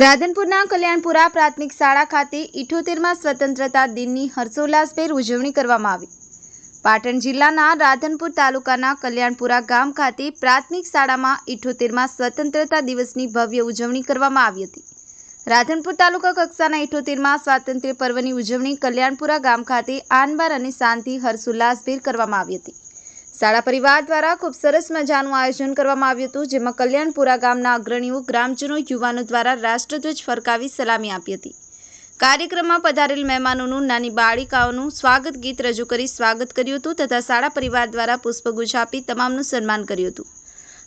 રાધનપુરના કલ્યાણપુરા પ્રાથમિક શાળા ખાતે ઇઠોતેરમાં સ્વતંત્રતા દિનની હર્ષોલ્લાસભેર ઉજવણી કરવામાં આવી. પાટણ જિલ્લાના રાધનપુર તાલુકાના કલ્યાણપુરા ગામ ખાતે પ્રાથમિક શાળામાં ઇઠોતેરમાં સ્વતંત્રતા દિવસની ભવ્ય ઉજવણી કરવામાં આવી હતી. રાધનપુર તાલુકા કક્ષાના ઇઠોતેરમાં સ્વાતંત્ર્ય પર્વની ઉજવણી કલ્યાણપુરા ગામ ખાતે આનબાર અને શાંતિ હર્ષોલ્લાસભેર કરવામાં આવી હતી. શાળા પરિવાર દ્વારા ખૂબ સરસ મજાનું આયોજન કરવામાં આવ્યું હતું, જેમાં કલ્યાણપુરા ગામના અગ્રણીઓ, ગ્રામજનો, યુવાનો દ્વારા રાષ્ટ્રધ્વજ ફરકાવી સલામી આપી હતી. કાર્યક્રમમાં પધારેલ મહેમાનોનું નાની બાળિકાઓનું સ્વાગત ગીત રજૂ કરી સ્વાગત કર્યું હતું તથા શાળા પરિવાર દ્વારા પુષ્પગુચ્છ આપી તમામનું સન્માન કર્યું હતું.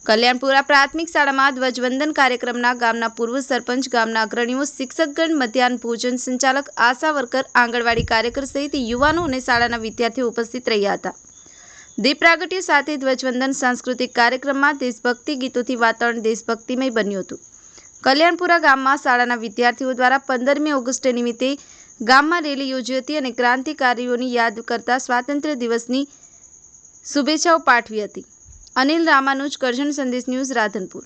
કલ્યાણપુરા પ્રાથમિક શાળામાં ધ્વજવંદન કાર્યક્રમના ગામના પૂર્વ સરપંચ, ગામના અગ્રણીઓ, શિક્ષકગણ, મધ્યાહન ભોજન સંચાલક, આશા વર્કર, આંગણવાડી કાર્યકર સહિત યુવાનો અને શાળાના વિદ્યાર્થીઓ ઉપસ્થિત રહ્યા હતા. દીપ સાથે ધ્વજવંદન સાંસ્કૃતિક કાર્યક્રમમાં દેશભક્તિ ગીતોથી વાતાવરણ દેશભક્તિમય બન્યું હતું. કલ્યાણપુરા ગામમાં શાળાના વિદ્યાર્થીઓ દ્વારા પંદરમી ઓગસ્ટ નિમિત્તે ગામમાં રેલી યોજી હતી અને ક્રાંતિકારીઓની યાદ કરતા સ્વાતંત્ર્ય દિવસની શુભેચ્છાઓ પાઠવી હતી. અનિલ રામાનુજ, કરજણ સંદેશ ન્યૂઝ રાધનપુર.